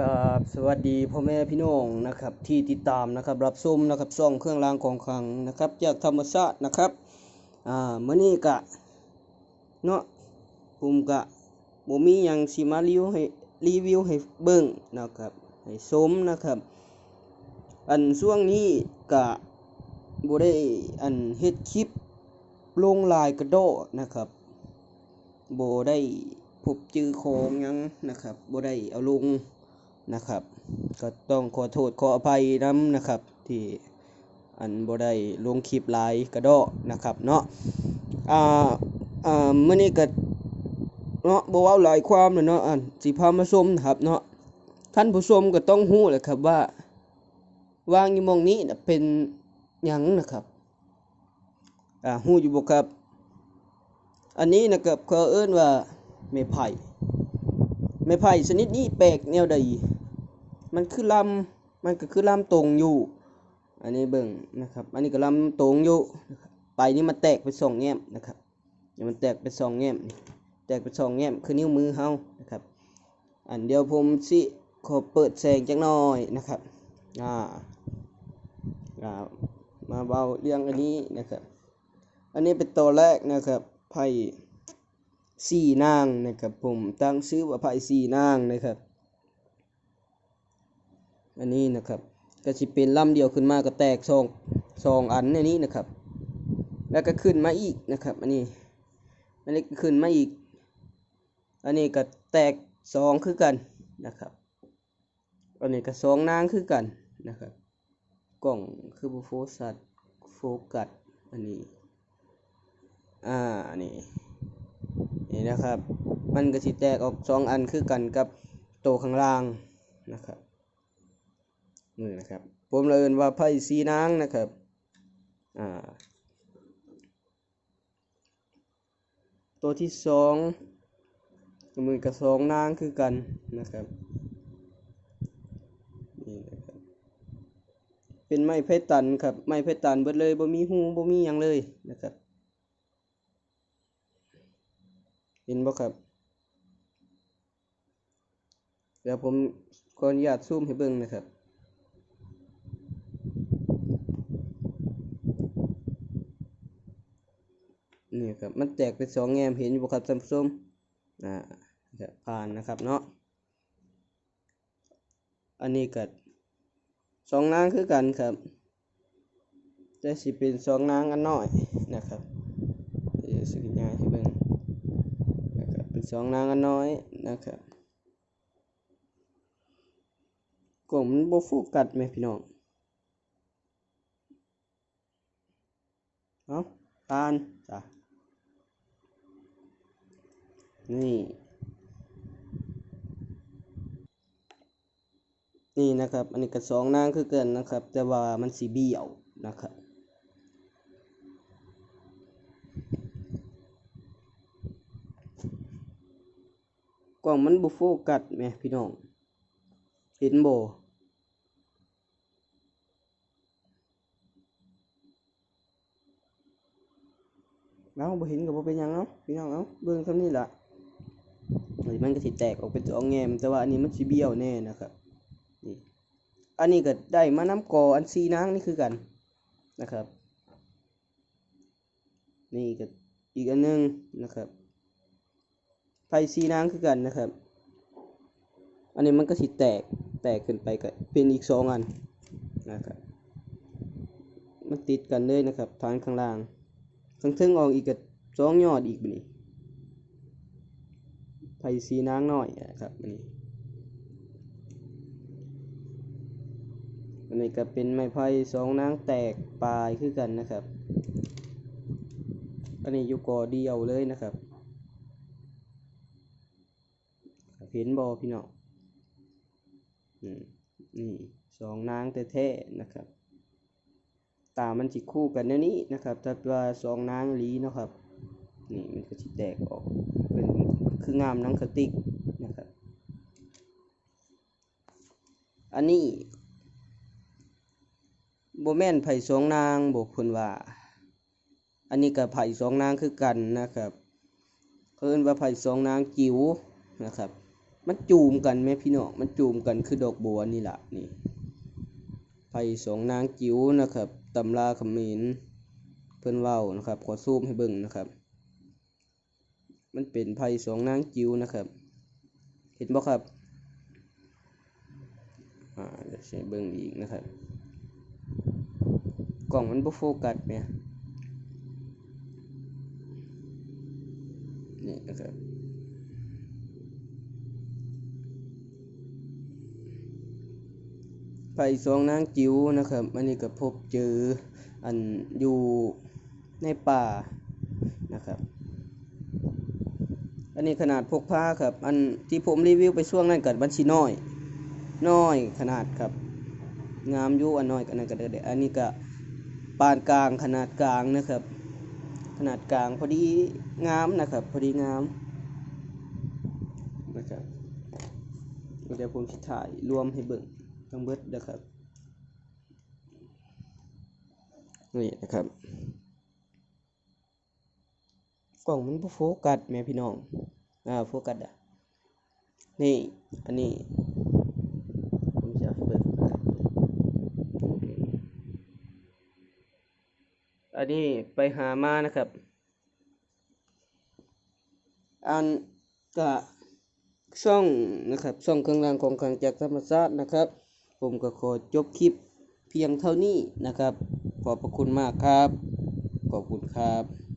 กับสวัสดีพ่อแม่พี่น้องนะครับที่ติดตามนะครับรับชมนะครับซ่องเครื่องรางของขลังนะครับจากธรรมชาตินะครับอ่ามื้อนี้กะเนาะผมกะบ่มีหยังสิมารีวิวให้รีวิวให้เบิ่งนะครับให้ชมนะครับ อันช่วงนี้กะบ่ได้อันเฮ็ดคลิปลงลายกระโดดนะครับบ่ได้พบจือของยังนะครับบ่ได้เอาลง นะครับ ก็ต้องขอโทษขออภัยนํนะครับ ที่อันบ่ได้ลงคลิปหลายกระโดดนะครับเนาะอ่าอ่าเมื้อนี้ก็เนาะบ่เว้าหลายความแล้วเนาะอันสิพามาชมนะครับเนาะท่านผู้ชมก็ต้องฮู้แหละครับว่าวางอยู่มองนี้นะเป็นหยังนะครับอ่าฮู้อยู่บ่ครับ อันนี้นะครับเขาเอิ้นว่าไม้ไผ่ ไม้ไผ่ชนิดนี้แปลกแนวใดมันคือลำมันก็คือลำตรงอยู่ อันนี้เบิ่งนะครับ อันนี้ก็ลำตรงอยู่ไปนี่มันแตกเป็นสองแง่มนะครับเนี่ยมันแตกเป็นสองแง่มแตกเป็นสองแง่มคือนิ้วมือเฮานะครับ อันเดียวผมสิขอเปิดแสงจักหน่อยนะครับอ่าอ่ามาเบาเรื่องอันนี้นะครับ อันนี้เป็นตัวแรกนะครับไพ่ สี่นางนะครับผมตั้งชื่อว่าไพ่สี่นางนะครับ อันนี้นะครับก็จะเป็นลำเดียวขึ้นมาก็แตกสองสองอันในนี้นะครับ แล้วก็ขึ้นมาอีกนะครับ อันนี้ อันนี้ขึ้นมาอีก อันนี้ก็แตกสองคือกันนะครับ อันนี้ก็สองนางคือกันนะครับกล่องคือโฟสัตโฟกัสอันนี้ อ่านี่ นี่นะครับ มันก็สิแตกออกสองอันคือกันกับโตวข้างล่างนะครับนี่นะครับผมเลยเอินว่าไพ่สีนางนะครับอ่าตัวที่สองมือกับสองนางคือกันนะครับนี่นะครับ เป็นไม้เพชรตันครับไม้เพชรตันเบิดเลยบ่มีหูบ่มีหยังเลยนะครับ เห็น บ่ครับ เดี๋ยวผมขออนุญาตซูมให้เบิ่งนะครับนี่ครับมันแตกเป็นสองแงมเห็นอยู่บ่ครับท่านผู้ชมอ่าครับผ่านนะครับเนาะอันนี้ก็สองนางคือกันครับแต่สิเป็นสองนางอันน้อยนะครับเดี๋ยวสิง่ายให้เบิ่ง สองนางอันน้อยนะครับกล่มันบ่โฟกัสไหมพี่น้องเอาทานจ้ะนี่ นี่นะครับ อันนี้ก็สองนางคือเกันนะครับ แต่ว่ามันสีเบี้ยวนะครับ ล่องมันบ่โฟกัสแหม่พี่น้อง เห็นบ่เอาบ่เห็นก็บ่เป็นยังเนาะพี่น้องเอ้าเบิ่งซำนี้ล่ะเฮ้ยมันก็สิแตกออกเป็นตัวแงม แต่ว่าอันนี้มันสิเบี้ยวแน่นะครับนี่อันนี้ก็ได้มาน้ำกออันซีนางนี่คือกันนะครับ นี่ก็อีกอันนึงนะครับ ไพ่สีนางคือกันนะครับ อันนี้มันก็สิแตกแตกขึ้นไปก็เป็นอีกสองอันนะครับ มันติดกันเลยนะครับทางข้างล่างข้างทึงออกอีกก็สองยอดอีกนี้ไพ่สีนางน้อยนะครับอันนี้อันนี้ก็เป็นไม้ไผ่สองนางแตกปลายคือกันนะครับ อันนี้อยู่กอเดียวเลยนะครับ เห็นบอพี่น้องนี่สองนางแท้นะครับ ตามันจิคู่กันแนวนี้นะครับถ้าว่าสองนางลีนะครับ นี่มันก็สิแตกออก เป็นคืองามนังสติ๊กนะครับ อันนี้โบแม่นไผ่สองนางบอกเพิ่นว่า อันนี้กับไผ่สองนางคือกันนะครับเพิ่นว่าไผ่สองนางจิ๋วนะครับ มันจูมกันแม่พี่น้องมันจูมกันคือดอกบัวนี่แหละนี่ไผ่สองนางจิ๋วนะครับตำราขมรเพิ่นเว้านะครับ ขอซูมให้เบิ่งนะครับ มันเป็นไผ่สองนางจิ๋วนะครับ เห็นบ่ครับอ่าเดี๋ยวใช้เบิ่งอีกนะครับ กล่องมันบ่โฟกัสแหมนี่นะครับ ไผ่สองนางจิ๋วนะครับ อันนี้ก็พบเจออันอยู่ในป่านะครับ อันนี้ขนาดพกพาครับ อันที่ผมรีวิวไปช่วงนั้นกับบัญชีน้อย น้อยขนาดครับ งามยู่อันน้อยกันนั่นก็ได้อันนี้ก็ปานกลางขนาดกลางนะครับ ขนาดกลางพอดีงามนะครับ พอดีงามนะครับเดี๋ยวผมสิถ่ายรวมให้เบิ่ง ทั้งเบิดนะครับนี่นะครับกล่องมันโฟกัสแม่พี่น้องอ่าโฟกัสอะนี่อันนี้ผมจะเอาให้เบิ่งนะครับอันนี้ไปหามานะครับ อันกะช่องนะครับช่องเครื่องรางของขลังจากธรรมชาตินะครับ ผมก็ขอจบคลิปเพียงเท่านี้นะครับ ขอบพระคุณมากครับ ขอบคุณครับ